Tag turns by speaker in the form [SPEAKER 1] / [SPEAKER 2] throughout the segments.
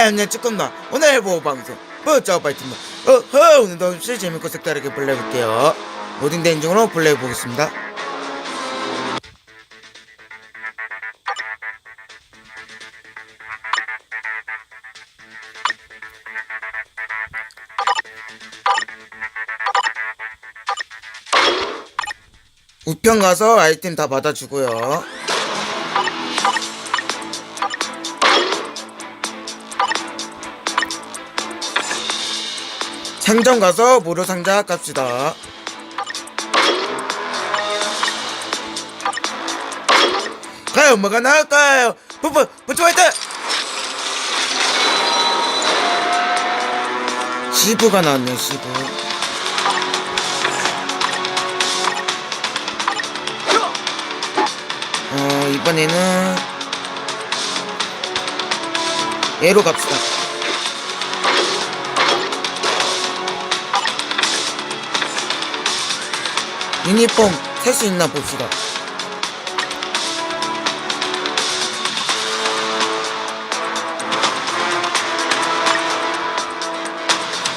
[SPEAKER 1] 안녕 쭈꾸나 오늘 해보 방송 뿌쩌 파이팅다. 어허 오늘도 실 재밌고 색다르게 플레이해볼게요. 모든 대인 중으로 플레이해보겠습니다. 우편 가서 아이템 다 받아주고요 상점 가서 무료 상자 깝시다. 과연 뭐가 나올까요? 푸푸 부츠 화이트! 시브가 나왔네 시브. 어 이번에는 얘로 갑시다. 유니폼 살 수 있나 봅시다.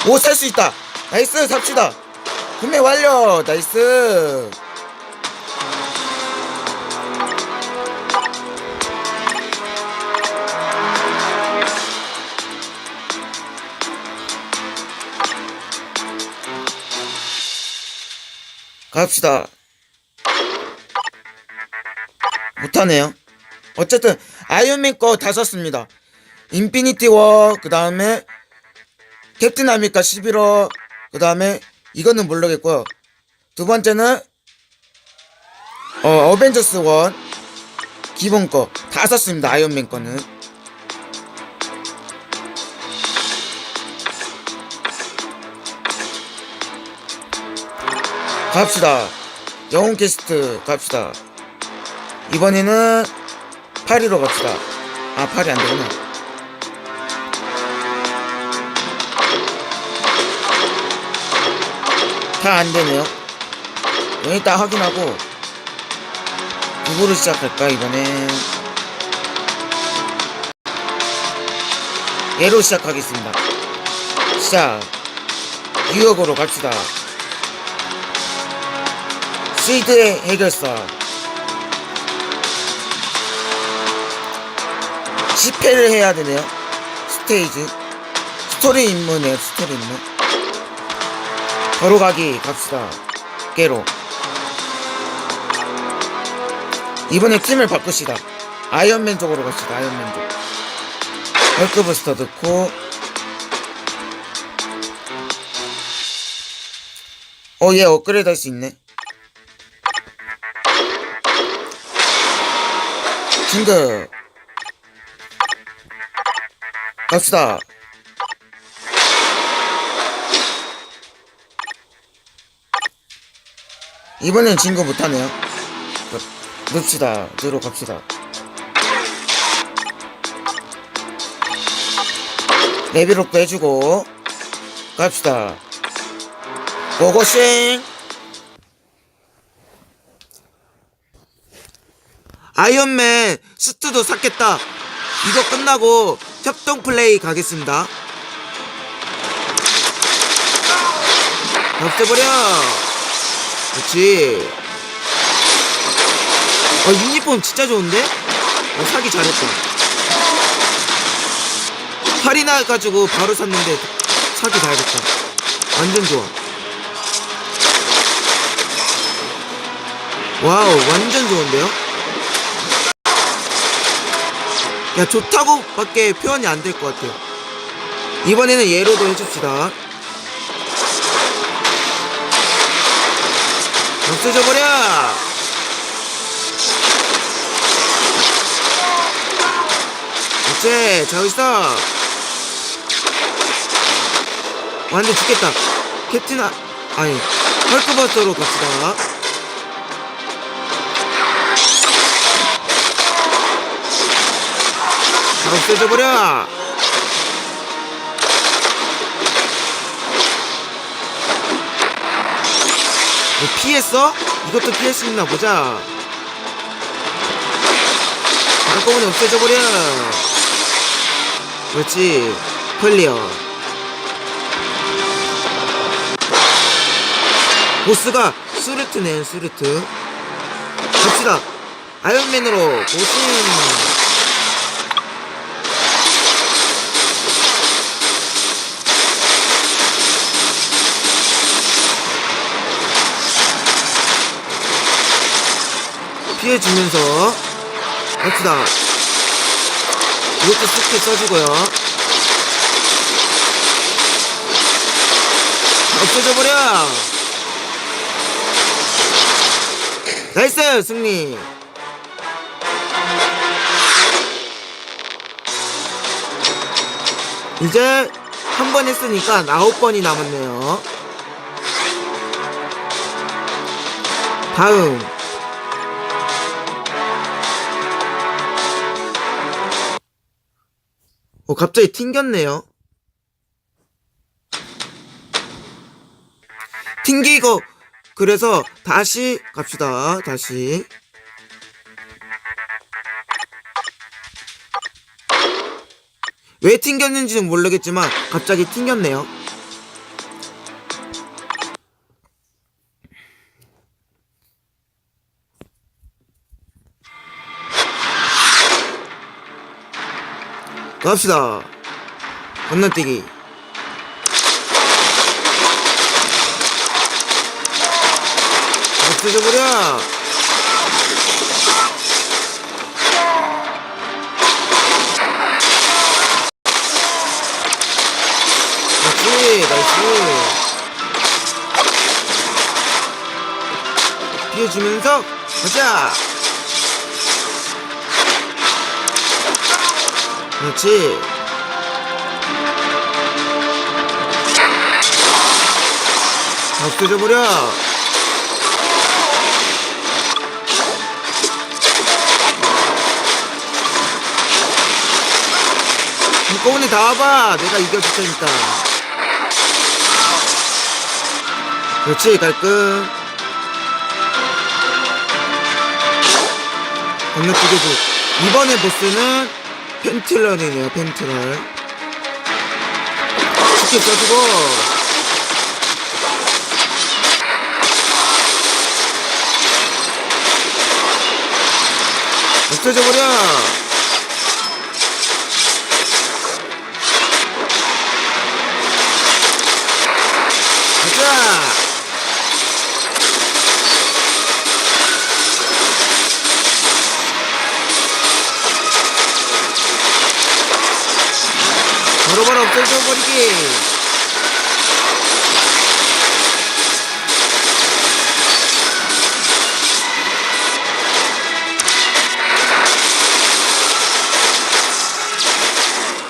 [SPEAKER 1] 오, 살 수 있다. 나이스, 삽시다. 구매 완료. 나이스. 갑시다. 못하네요. 어쨌든 아이언맨 거다 썼습니다. 인피니티 워, 그 다음에 캡틴 아메리카 11호, 그 다음에 이거는 모르겠고요. 두 번째는 어, 어벤져스 원 기본 거다 썼습니다. 아이언맨 거는. 갑시다. 영웅 캐스트 갑시다. 이번에는 파리로 갑시다. 아, 파리 안 되구나. 다 안 되네요. 여기 딱 확인하고 누구를 시작할까 이번엔 얘로 시작하겠습니다. 시작. 뉴욕으로 갑시다. 시드의 해결사. 10회를 해야 되네요. 스테이지. 스토리 임무네요 스토리 임무 걸어가기 갑시다. 깨로. 이번에 팀을 바꾸시다. 아이언맨 쪽으로 갑시다 아이언맨 쪽. 헐크부스터 넣고. 어얘 업그레이드 할 수 있네 진급 갑시다. 이번엔 진급 못하네요. 그, 넣읍시다. 들어 갑시다. 레벨업도 해주고 갑시다. 고고싱 아이언맨 수트도 샀겠다. 이거 끝나고 협동 플레이 가겠습니다. 없애버려. 그렇지. 어, 유니폼 진짜 좋은데? 어, 사기 잘했다. 할인 나가지고 바로 샀는데 사기 잘했다. 완전 좋아. 와우, 완전 좋은데요? 야 좋다고? 밖에 표현이 안 될 것 같아요 이번에는 예로도 해줍시다. 없어져 버려! 그렇지 잘 있어? 완전 죽겠다. 캡틴 아 아니 헐크버스터로 갑시다 쏘져버려. 뭐 피했어? 이것도 피할 수 있나 보자. 한꺼번에 없애져버려. 그렇지. 클리어 보스가 수르트네 수르트. 갑시다. 아이언맨으로 모신 피해주면서 갑시다. 이것도 스킬 써주고요. 없어져 버려! 나이스 승리! 이제 한 번 했으니까 아홉 번이 남았네요. 다음 어, 갑자기 튕겼네요. 튕기고, 그래서 다시 갑시다. 다시. 왜 튕겼는지는 모르겠지만, 갑자기 튕겼네요. 갑시다. 건너뛰기. 없어져버려! 그렇지, 나이스. 피해주면서, 가자! 그렇지. 다 없어져버려. 한꺼번에 다 와봐. 내가 이겨줄 테니까. 그렇지, 깔끔. 건너뛰기 줘. 이번에 보스는 펜트럴이네요, 펜트럴. 쉽게 써주고. 없어져버려! 가자! 바로바로 없어져 버리기!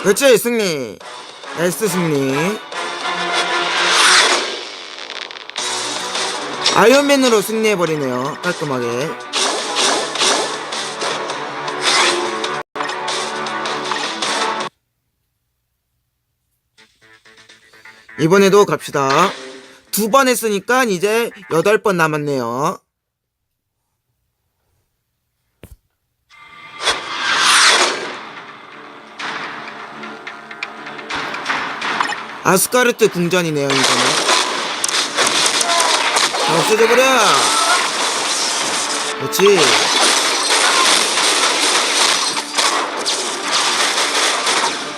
[SPEAKER 1] 그렇지 승리. 나이스 승리. 아이언맨으로 승리해버리네요. 깔끔하게 이번에도 갑시다. 두 번 했으니까 이제 여덟 번 남았네요. 아스카르트 궁전이네요 이거는. 다 없어져버려! 그렇지.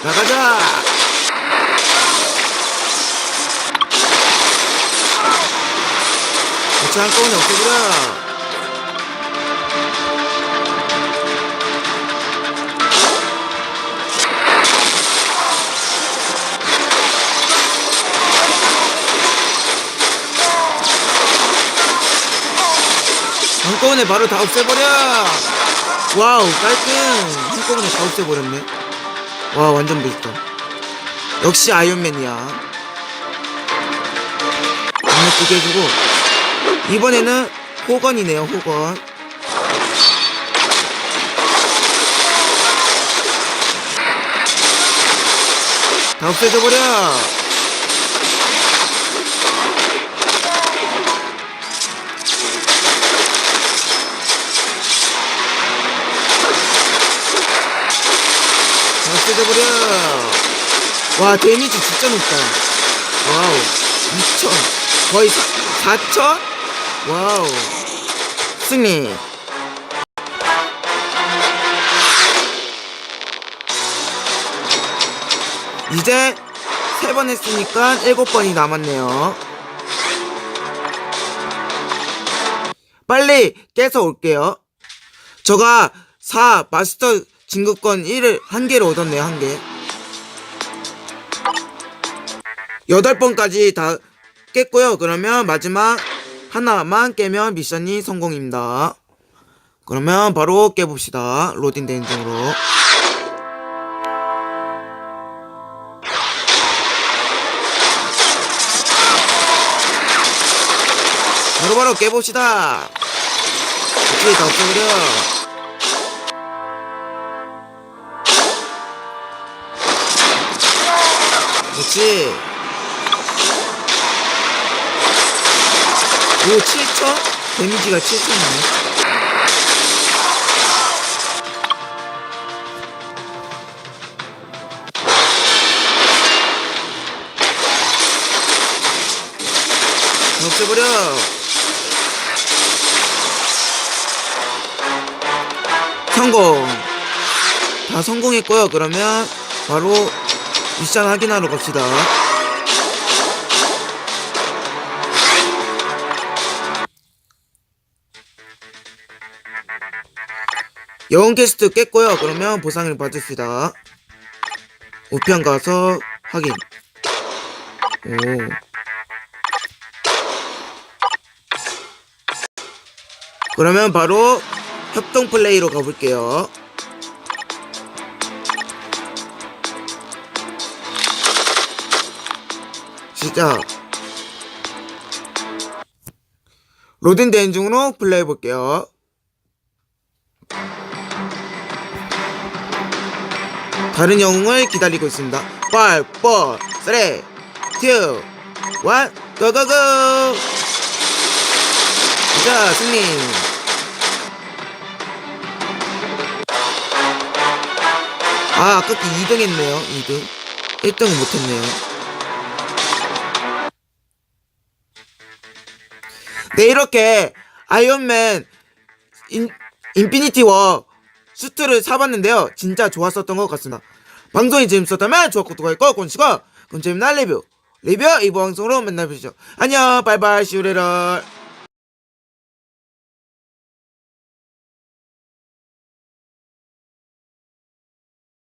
[SPEAKER 1] 나가자 그렇지 한꺼번에 없어져버려 한꺼번에 바로 다 없애버려. 와우 깔끔. 한꺼번에 다 없애버렸네. 와 완전 멋있다. 역시 아이언맨이야. 강력하게 해주고 이번에는 호건이네요 호건. 다 없애져버려. 다 없애져버려. 와 데미지 진짜 높다. 와우 2천. 거의 4, 4천 와우. 승리. 이제 세 번 했으니까 일곱 번이 남았네요. 빨리 깨서 올게요. 저가 4 마스터 진급권 1을 한 개를 얻었네요 한 개. 여덟 번까지 다 깼고요. 그러면 마지막 하나만 깨면 미션이 성공입니다. 그러면 바로 깨봅시다. 로딩 대행정으로. 바로바로 깨봅시다. 그치, 다 없애버려. 그렇지. 오 7천? 데미지가 7천이네 없애버려. 성공. 다 성공했고요. 그러면 바로 미션 확인하러 갑시다 영웅 퀘스트 깼고요. 그러면 보상을 받읍시다. 우편 가서 확인. 오. 그러면 바로 협동 플레이로 가볼게요. 시작. 로딩 대행 중으로 플레이 해볼게요. 다른 영웅을 기다리고 있습니다. 5, 4, 3, 2, 1, 고고고! 자, 승리! 아, 아깝게 2등 했네요, 2등. 1등은 못했네요. 네, 이렇게 아이언맨 인, 인피니티 워 수트를 사봤는데요. 진짜 좋았었던 것 같습니다. 방송이 재밌었다면 좋아요, 구독하기 꼭 권시고 그럼 재밌는 리뷰 리뷰 이번 방송으로 만나보시죠. 안녕 바이바이 시우레럴